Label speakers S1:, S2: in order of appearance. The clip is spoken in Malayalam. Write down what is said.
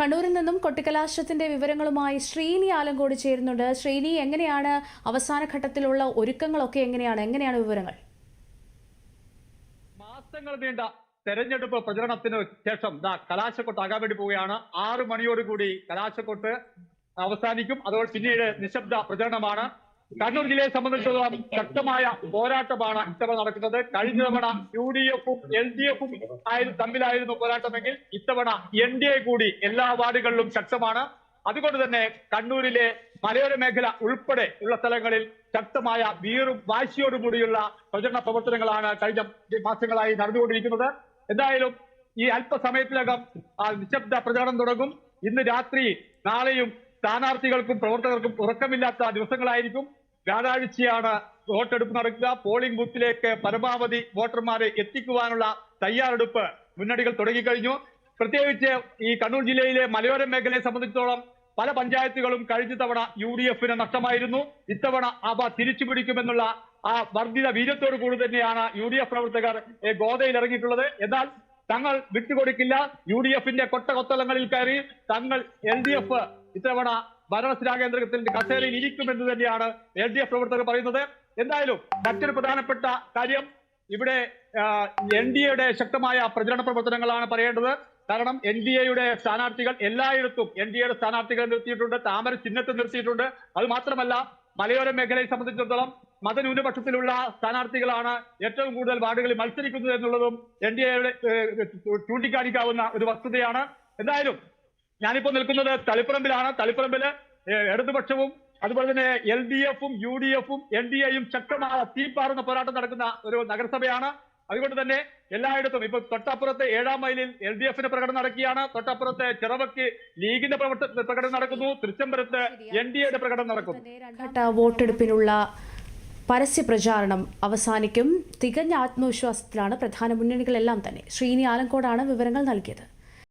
S1: കണ്ണൂരിൽ നിന്നും കൊട്ടിക്കലാശത്തിന്റെ വിവരങ്ങളുമായി ശ്രീനി ആലങ്കോട് ചേരുന്നുണ്ട്. ശ്രീനി എങ്ങനെയാണ് അവസാന ഘട്ടത്തിലുള്ള ഒരുക്കങ്ങളൊക്കെ എങ്ങനെയാണ്? എങ്ങനെയാണ് വിവരങ്ങൾ?
S2: മാസങ്ങൾ നീണ്ട തെരഞ്ഞെടുപ്പ് പ്രചരണത്തിന് ശേഷം ദാ കലാശക്കൊട്ട് ആകാൻ വേണ്ടി പോവുകയാണ്. ആറു മണിയോടുകൂടി കലാശക്കൊട്ട് അവസാനിക്കും. അതോടെ പിന്നീട് നിശബ്ദ പ്രചരണമാണ്. കണ്ണൂർ ജില്ലയെ സംബന്ധിച്ചിടത്തോളം ശക്തമായ പോരാട്ടമാണ് ഇത്തവണ നടക്കുന്നത്. കഴിഞ്ഞ തവണ യു ഡി എഫും എൽ ഡി എഫും തമ്മിലായിരുന്നു പോരാട്ടമെങ്കിൽ ഇത്തവണ എൻ ഡി എ കൂടി എല്ലാ വാർഡുകളിലും ശക്തമാണ്. അതുകൊണ്ട് തന്നെ കണ്ണൂരിലെ മലയോര മേഖല ഉൾപ്പെടെ ഉള്ള സ്ഥലങ്ങളിൽ ശക്തമായ വീറും വാശിയോടും കൂടിയുള്ള പ്രചരണ പ്രവർത്തനങ്ങളാണ് കഴിഞ്ഞ മാസങ്ങളായി നടന്നുകൊണ്ടിരിക്കുന്നത്. എന്തായാലും ഈ അല്പസമയത്തിനകം നിശബ്ദ പ്രചരണം തുടങ്ങും. ഇന്ന് രാത്രി നാളെയും സ്ഥാനാർത്ഥികൾക്കും പ്രവർത്തകർക്കും ഉറക്കമില്ലാത്ത ദിവസങ്ങളായിരിക്കും. വ്യാഴാഴ്ചയാണ് വോട്ടെടുപ്പ് നടക്കുക. പോളിംഗ് ബൂത്തിലേക്ക് പരമാവധി വോട്ടർമാരെ എത്തിക്കുവാനുള്ള തയ്യാറെടുപ്പ് മുന്നണികൾ തുടങ്ങിക്കഴിഞ്ഞു. പ്രത്യേകിച്ച് ഈ കണ്ണൂർ ജില്ലയിലെ മലയോര മേഖലയെ സംബന്ധിച്ചിടത്തോളം പല പഞ്ചായത്തുകളും കഴിഞ്ഞ തവണ യു ഡി എഫിന് നഷ്ടമായിരുന്നു. ഇത്തവണ അവ തിരിച്ചു പിടിക്കുമെന്നുള്ള ആ വർദ്ധിത വീര്യത്തോടു കൂടി തന്നെയാണ് യു ഡി എഫ് പ്രവർത്തകർ ഗോതയിൽ ഇറങ്ങിയിട്ടുള്ളത്. എന്നാൽ തങ്ങൾ വിട്ടുകൊടുക്കില്ല. യു ഡി എഫിന്റെ കൊട്ട കൊത്തളങ്ങളിൽ കയറി തങ്ങൾ എൽ ഡി എഫ് ഇത്തവണ ഭരണസിരാ കേന്ദ്രത്തിന്റെ കസേരയിൽ ഇരിക്കുമെന്ന് തന്നെയാണ് എൽ ഡി എഫ് പ്രവർത്തകർ പറയുന്നത്. എന്തായാലും മറ്റൊരു പ്രധാനപ്പെട്ട കാര്യം ഇവിടെ എൻ ഡി എയുടെ ശക്തമായ പ്രചരണ പ്രവർത്തനങ്ങളാണ് പറയേണ്ടത്. കാരണം എൻ ഡി എയുടെ സ്ഥാനാർത്ഥികൾ എല്ലായിടത്തും എൻ ഡി എയുടെ സ്ഥാനാർത്ഥികളെ നിർത്തിയിട്ടുണ്ട് താമര ചിഹ്നത്തിൽ നിർത്തിയിട്ടുണ്ട്. അത് മാത്രമല്ല മലയോര മേഖലയെ സംബന്ധിച്ചിടത്തോളം മതന്യൂനപക്ഷത്തിലുള്ള സ്ഥാനാർത്ഥികളാണ് ഏറ്റവും കൂടുതൽ വാർഡുകളിൽ മത്സരിക്കുന്നത് എന്നുള്ളതും എൻ ഡി എയുടെ ചൂണ്ടിക്കാണിക്കാവുന്ന ഒരു വസ്തുതയാണ്. എന്തായാലും ഞാനിപ്പോ നിൽക്കുന്നത് തളിപ്പറമ്പിലാണ്. തളിപ്പറമ്പിൽ ഇടതുപക്ഷവും അതുപോലെ തന്നെ എൽ ഡി എഫും യു ഡി എഫും എൻ ഡി എയും ശക്തമായ തീപ്പാറുന്ന പോരാട്ടം നടക്കുന്ന ഒരു നഗരസഭയാണ്. അതുകൊണ്ട് തന്നെ എല്ലായിടത്തും ഇപ്പൊ തൊട്ടപ്പുറത്ത് ഏഴാം മൈലിൽ എൽ ഡി എഫിന്റെ പ്രകടനം നടക്കുകയാണ്. തൊട്ടപ്പുറത്ത് ചിറവക്ക് ലീഗിന്റെ പ്രകടനം നടക്കുന്നു. തൃച്ചംബരത്ത് എൻ ഡി എയുടെ പ്രകടനം നടക്കുന്നു.
S1: വോട്ടെടുപ്പിനുള്ള പരസ്യ പ്രചാരണം അവസാനിക്കും. തികഞ്ഞ ആത്മവിശ്വാസത്തിലാണ് പ്രധാന മുന്നണികളെല്ലാം തന്നെ. ശ്രീനി ആലങ്കോടാണ് വിവരങ്ങൾ നൽകിയത്.